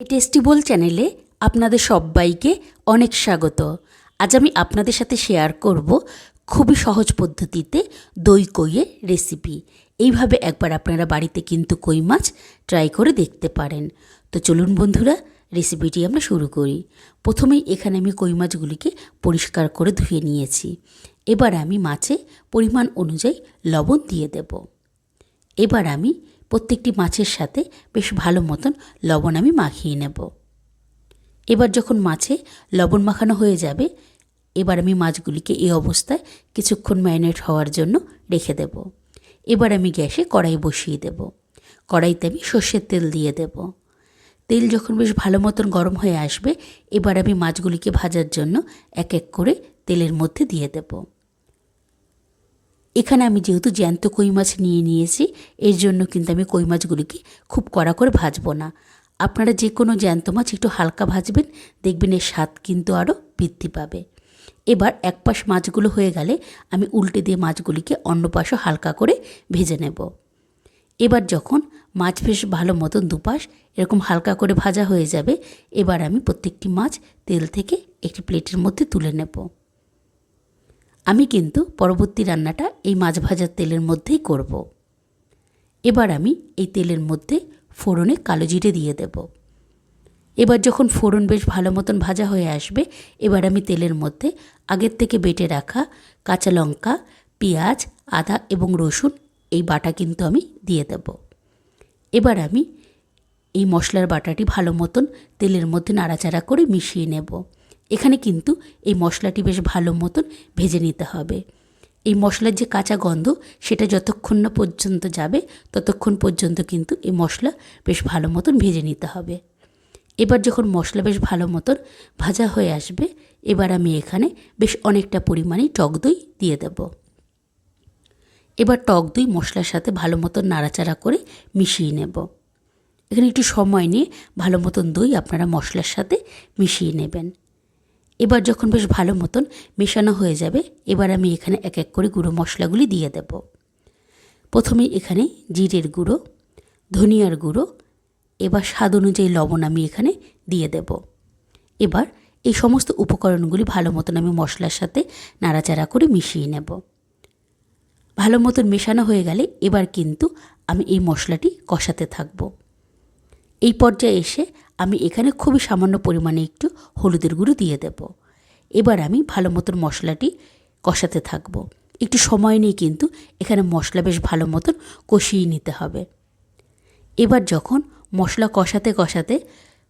টেস্টিবল চ্যানেলে আপনাদের সবাইকে অনেক স্বাগত। আজ আমি আপনাদের সাথে শেয়ার করব খুবই সহজ পদ্ধতিতে দই কইয়ের রেসিপি এইভাবে একবার আপনারা বাড়িতে কিন্তু কই মাছ ট্রাই করে দেখতে পারেন। তো চলুন বন্ধুরা রেসিপিটি আমরা শুরু করি। প্রথমেই এখানে আমি কই মাছগুলিকে পরিষ্কার করে ধুয়ে নিয়েছি। এবার আমি মাছে পরিমাণ অনুযায়ী লবণ দিয়ে দেবো। এবার আমি প্রত্যেকটি মাছের সাথে বেশ ভালো মতন লবণ আমি মাখিয়ে নেব। এবার যখন মাছে লবণ মাখানো হয়ে যাবে, এবার আমি মাছগুলিকে এই অবস্থায় কিছুক্ষণ ম্যারিনেট হওয়ার জন্য রেখে দেব। এবার আমি গ্যাসে কড়াই বসিয়ে দেব। কড়াইতে আমি সর্ষের তেল দিয়ে দেব। তেল যখন বেশ ভালো মতন গরম হয়ে আসবে, এবার আমি মাছগুলিকে ভাজার জন্য এক এক করে তেলের মধ্যে দিয়ে দেবো। এখানে আমি যেহেতু জ্যান্ত কই মাছ নিয়ে নিয়েছি, এর জন্য কিন্তু আমি কই মাছগুলিকে খুব কড়া করে ভাজবো না। আপনারা যে কোনো জ্যান্ত মাছ একটু হালকা ভাজবেন, দেখবেন এর স্বাদ কিন্তু আরও বৃদ্ধি পাবে। এবার এক পাশ মাছগুলো হয়ে গেলে আমি উল্টে দিয়ে মাছগুলিকে অন্য পাশও হালকা করে ভেজে নেব। এবার যখন মাছ বেশ ভালো মতন দুপাশ এরকম হালকা করে ভাজা হয়ে যাবে, এবার আমি প্রত্যেকটি মাছ তেল থেকে একটি প্লেটের মধ্যে তুলে নেব। আমি কিন্তু পরবর্তী রান্নাটা এই মাছ ভাজার তেলের মধ্যেই করব। এবার আমি এই তেলের মধ্যে ফোড়নে কালো জিরে দিয়ে দেব। এবার যখন ফোড়ন বেশ ভালো মতন ভাজা হয়ে আসবে, এবার আমি তেলের মধ্যে আগের থেকে বেটে রাখা কাঁচা লঙ্কা, পেঁয়াজ, আদা এবং রসুন এই বাটা কিন্তু আমি দিয়ে দেব। এবার আমি এই মশলার বাটাটি ভালো মতন তেলের মধ্যে নাড়াচাড়া করে মিশিয়ে নেব। এখানে কিন্তু এই মশলাটি বেশ ভালো মতন ভেজে নিতে হবে। এই মশলার যে কাঁচা গন্ধ, সেটা যতক্ষণ না পর্যন্ত যাবে, ততক্ষণ পর্যন্ত কিন্তু এই মশলা বেশ ভালো মতন ভেজে নিতে হবে। এবার যখন মশলা বেশ ভালো মতন ভাজা হয়ে আসবে, এবার আমি এখানে বেশ অনেকটা পরিমাণে টক দই দিয়ে দেব। এবার টক দই মশলার সাথে ভালো মতন নাড়াচাড়া করে মিশিয়ে নেব। এখানে একটু সময় নিয়ে ভালো মতন দই আপনারা মশলার সাথে মিশিয়ে নেবেন। এবার যখন বেশ ভালো মতন মেশানো হয়ে যাবে, এবার আমি এখানে এক এক করে গুঁড়ো মশলাগুলি দিয়ে দেব। প্রথমে এখানে জিরের গুঁড়ো, ধনিয়ার গুঁড়ো, এবার স্বাদ অনুযায়ী লবণ আমি এখানে দিয়ে দেব। এবার এই সমস্ত উপকরণগুলি ভালো মতন আমি মশলার সাথে নাড়াচাড়া করে মিশিয়ে নেব। ভালো মতন মেশানো হয়ে গেলে এবার কিন্তু আমি এই মশলাটি কষাতে থাকব। এই পর্যায়ে এসে আমি এখানে খুবই সামান্য পরিমাণে একটু হলুদের গুঁড়ো দিয়ে দেব। এবার আমি ভালো মতন মশলাটি কষাতে থাকব। একটু সময় নিয়ে কিন্তু এখানে মশলা বেশ ভালো মতন কষিয়ে নিতে হবে। এবার যখন মশলা কষাতে কষাতে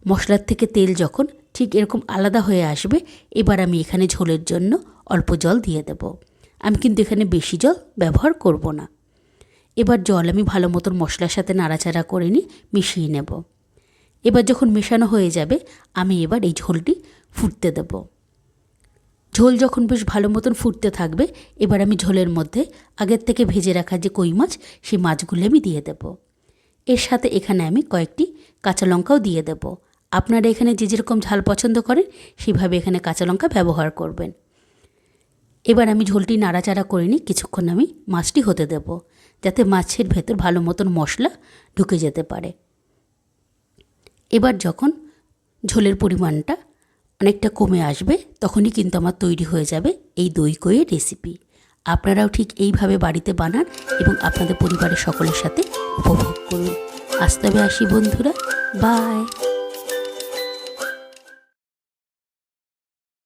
মশলার থেকে তেল যখন ঠিক এরকম আলাদা হয়ে আসবে, এবার আমি এখানে ঝোলের জন্য অল্প জল দিয়ে দেব। আমি কিন্তু এখানে বেশি জল ব্যবহার করব না। এবার জল আমি ভালো মতন মশলার সাথে নাড়াচাড়া করে নিয়ে মিশিয়ে নেব। এবার যখন মেশানো হয়ে যাবে, আমি এবার এই ঝোলটি ফুটতে দেব। ঝোল যখন বেশ ভালো মতন ফুটতে থাকবে, এবার আমি ঝোলের মধ্যে আগের থেকে ভেজে রাখা যে কই মাছ, সেই মাছগুলো আমি দিয়ে দেব। এর সাথে এখানে আমি কয়েকটি কাঁচা লঙ্কাও দিয়ে দেব। আপনারা এখানে যে যেরকম ঝাল পছন্দ করেন, সেভাবে এখানে কাঁচা লঙ্কা ব্যবহার করবেন। এবার আমি ঝোলটি নাড়াচাড়া করে নিই কিছুক্ষণ আমি মাছটি হতে দেব, যাতে মাছের ভেতর ভালো মতন মশলা ঢুকে যেতে পারে। এবার যখন ঝোলের পরিমাণটা অনেকটা কমে আসবে, তখনই কিন্তু আমার তৈরি হয়ে যাবে এই দই কইয়ের রেসিপি আপনারাও ঠিক এইভাবে বাড়িতে বানান এবং আপনাদের পরিবারের সকলের সাথে উপভোগ করুন। আসতে হবে আসি বন্ধুরা। বাই